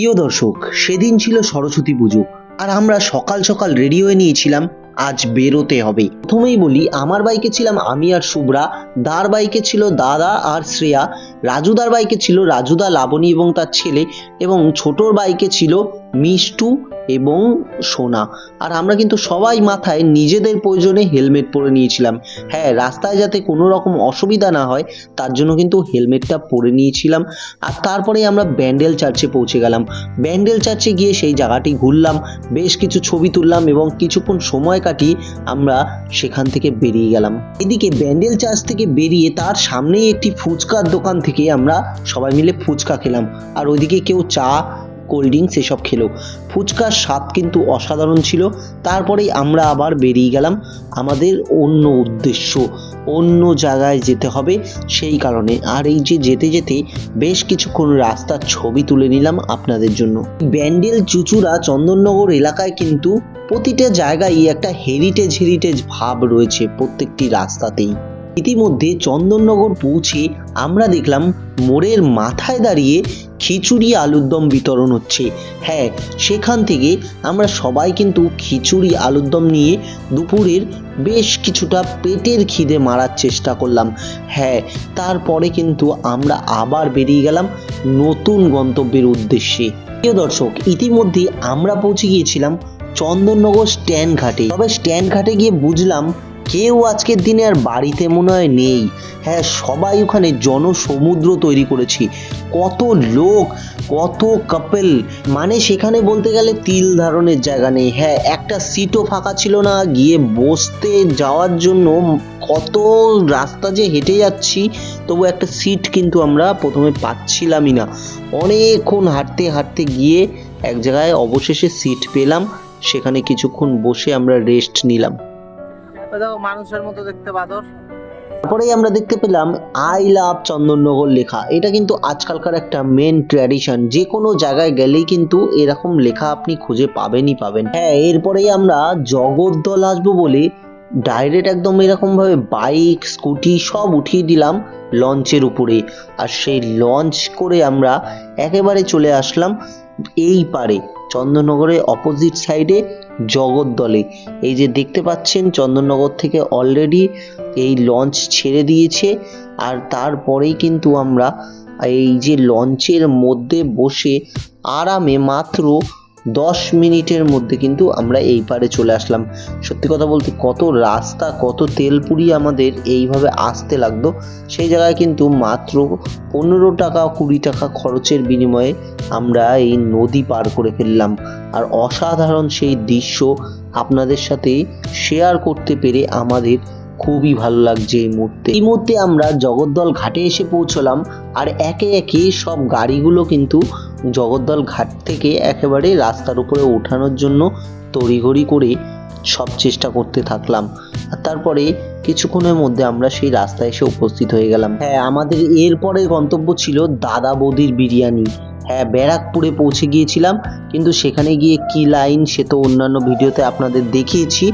প্রিয় দর্শক, সেদিন ছিল সরস্বতী পুজো, আর আমরা সকাল সকাল রেডি হয়ে নিয়েছিলাম, আজ বেরোতে হবে। প্রথমেই বলি, আমার বাইকে ছিলাম আমি আর শুভ্রা, দার বাইকে ছিল দাদা আর শ্রেয়া, রাজুদার বাইকে ছিল রাজুদা লাবণী এবং তার ছেলে, এবং ছোটর বাইকে ছিল মিষ্টু এবং সোনা। আর আমরা কিন্তু সবাই মাথায় নিজেদের প্রয়োজনে হেলমেট পরে নিয়েছিলাম। হ্যাঁ রাস্তায় যাতে কোনো রকম অসুবিধা না হয়, তার জন্য কিন্তু হেলমেটটা পরে নিয়েছিলাম। আর তারপরে আমরা ব্যান্ডেল চার্চে পৌঁছে গেলাম। ব্যান্ডেল চার্চে গিয়ে সেই জায়গাটি ঘুরলাম, বেশ কিছু ছবি তুললাম এবং কিছুক্ষণ সময় কাটিয়ে আমরা সেখান থেকে বেরিয়ে গেলাম। এদিকে ব্যান্ডেল চার্চ থেকে বেরিয়ে তার সামনেই একটি ফুচকার দোকান থেকে আমরা সবাই মিলে ফুচকা খেলাম। আর ওইদিকে কেউ চা কোল্ড ড্রিঙ্কস এসব খেলো। ফুচকার স্বাদ কিন্তু অসাধারণ ছিল। তারপরেই আমরা আবার বেরিয়ে গেলাম আমাদের অন্য উদ্দেশ্য। অন্য জায়গায় যেতে হবে সেই কারণে। আর এই যে যেতে যেতে বেশ কিছুক্ষণ রাস্তার ছবি তুলে নিলাম আপনাদের জন্য। ব্যান্ডেল চুচুড়া চন্দননগর এলাকায় কিন্তু প্রতিটা জায়গায় একটা হেরিটেজ হেরিটেজ ভাব রয়েছে প্রত্যেকটি রাস্তাতেই। ইতিমধ্যে চন্দননগর পৌঁছে আমরা দেখলাম মোড়ের মাথায় দাঁড়িয়ে খিচুড়ি আলুর দম বিতরণ হচ্ছে। হ্যাঁ সেখান থেকে আমরা সবাই কিন্তু খিচুড়ি আলুর দম নিয়ে দুপুরের বেশ কিছুটা পেটের খিদে মারার চেষ্টা করলাম। হ্যাঁ তারপরে কিন্তু আমরা আবার বেরিয়ে গেলাম নতুন গন্তব্যের উদ্দেশ্যে। প্রিয় দর্শক, ইতিমধ্যে আমরা পৌঁছে গিয়েছিলাম চন্দননগর স্ট্যান্ড ঘাটে। তবে স্ট্যান্ড ঘাটে গিয়ে বুঝলাম কেউ আজকের দিনে আর বাড়িতে মনে হয় নেই। হ্যাঁ সবাই ওখানে জনসমুদ্র তৈরি করেছি। কত লোক, কত কাপেল মানে সেখানে বলতে গেলে তিল ধারণের জায়গা নেই। হ্যাঁ একটা সিটও ফাঁকা ছিল না। গিয়ে বসতে যাওয়ার জন্য কত রাস্তা যে হেঁটে যাচ্ছি, তবু একটা সিট কিন্তু আমরা প্রথমে পাচ্ছিলামই না। অনেকক্ষণ হাঁটতে হাঁটতে গিয়ে এক জায়গায় অবশেষে সিট পেলাম। সেখানে কিছুক্ষণ বসে আমরা রেস্ট নিলাম। মানুষের মতো দেখতে বাদর। তারপরেই আমরা দেখতে পেলাম আই লাভ চন্দননগর লেখা। এটা কিন্তু আজকালকার একটা মেন ট্র্যাডিশন যে কোনো জায়গায় গেলেই কিন্তু এরকম লেখা আপনি খুঁজে পাবেনই পাবেন। হ্যাঁ এরপরেই আমরা জগদ্দল আসব বলে ডাইরেক্ট একদম এরকম ভাবে বাইক স্কুটি সব উঠিয়ে দিলাম লঞ্চের উপরে। আর সেই লঞ্চ করে আমরা একেবারে চলে আসলাম এই পারে, চন্দননগরের অপোজিট সাইডে জগদ্দলে। এই যে দেখতে পাচ্ছেন, চন্দননগর থেকে অলরেডি এই লঞ্চ ছেড়ে দিয়েছে। আর তারপরেই কিন্তু আমরা এই যে লঞ্চের মধ্যে বসে আরামে মাত্র দশ মিনিটের মধ্যে কিন্তু আমরা এই পারে চলে আসলাম। সত্যি কথা বলতে কত রাস্তা, কত তেল পুড়িয়ে আমাদের এইভাবে আসতে লাগতো সেই জায়গায় কিন্তু মাত্র পনেরো টাকা, কুড়ি টাকা খরচের বিনিময়ে আমরা এই নদী পার করে ফেললাম। আর অসাধারণ সেই দৃশ্য আপনাদের সাথে শেয়ার করতে পেরে আমাদের খুবই ভালো লাগছে এই মুহূর্তে। এই মুহূর্তে আমরা জগদ্দল ঘাটে এসে পৌঁছলাম। আর একে একে সব গাড়িগুলো কিন্তু জগদ্দল ঘাট থেকে একেবারে রাস্তার উপরে ওঠানোর জন্য তড়িঘড়ি করে সব চেষ্টা করতে থাকলাম। আর তারপরে কিছুক্ষণের মধ্যে আমরা সেই রাস্তায় এসে উপস্থিত হয়ে গেলাম। হ্যাঁ আমাদের এরপরে গন্তব্য ছিল দাদা বৌদির বিরিয়ানি। হ্যাঁ ব্যারাকপুরে পৌঁছে গিয়েছিলাম, কিন্তু সেখানে গিয়ে কি লাইন সে তো অন্যান্য ভিডিওতে আপনাদের দেখিয়েছি।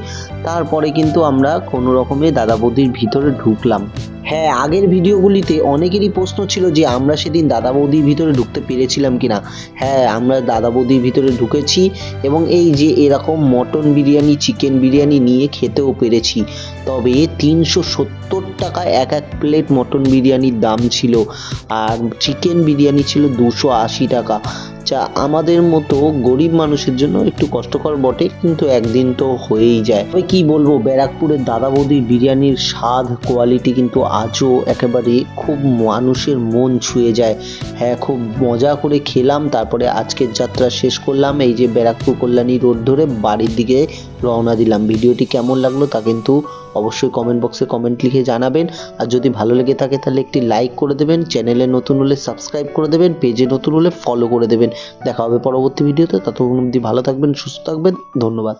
তারপরে কিন্তু আমরা কোনো রকমে দাদা বৌদির ভিতরে ঢুকলাম। হ্যাঁ আগের ভিডিওগুলিতে অনেকেরই প্রশ্ন ছিল যে আমরা সেদিন দাদা বৌদির ভিতরে ঢুকতে পেরেছিলাম কিনা। হ্যাঁ আমরা দাদা বৌদির ভিতরে ঢুকেছি এবং এই যে এরকম মটন বিরিয়ানি, চিকেন বিরিয়ানি নিয়ে খেতেও পেরেছি। তবে তিনশো সত্তর টাকা এক এক প্লেট মটন বিরিয়ানির দাম ছিল। আর চিকেন বিরিয়ানি ছিল দুশো আশি টাকা। যা আমাদের মতো গরিব মানুষের জন্য একটু কষ্টকর বটে, কিন্তু একদিন তো হয়েই যায়। তবে কি বলব, ব্যারাকপুরের দাদা বৌদির বিরিয়ানির স্বাদ কোয়ালিটি কিন্তু আজও একেবারে খুব মানুষের মন ছুঁয়ে যায়। হ্যাঁ খুব মজা করে খেলাম, তারপরে আজকের যাত্রা শেষ করলাম। এই যে ব্যারাকপুর কল্যাণী রোড ধরে বাড়ির দিকে রওনা দিলাম। ভিডিওটি কেমন লাগল তা কিন্তু অবশ্যই কমেন্ট বক্সে কমেন্ট লিখে জানাবেন। আর যদি ভালো লেগে থাকে তাহলে একটি লাইক করে দেবেন। চ্যানেলে নতুন হলে সাবস্ক্রাইব করে দেবেন। পেজে নতুন হলে ফলো করে দেবেন। দেখা হবে পরবর্তী ভিডিওতে ততক্ষণ অবধি ভালো থাকবেন, সুস্থ থাকবেন। ধন্যবাদ।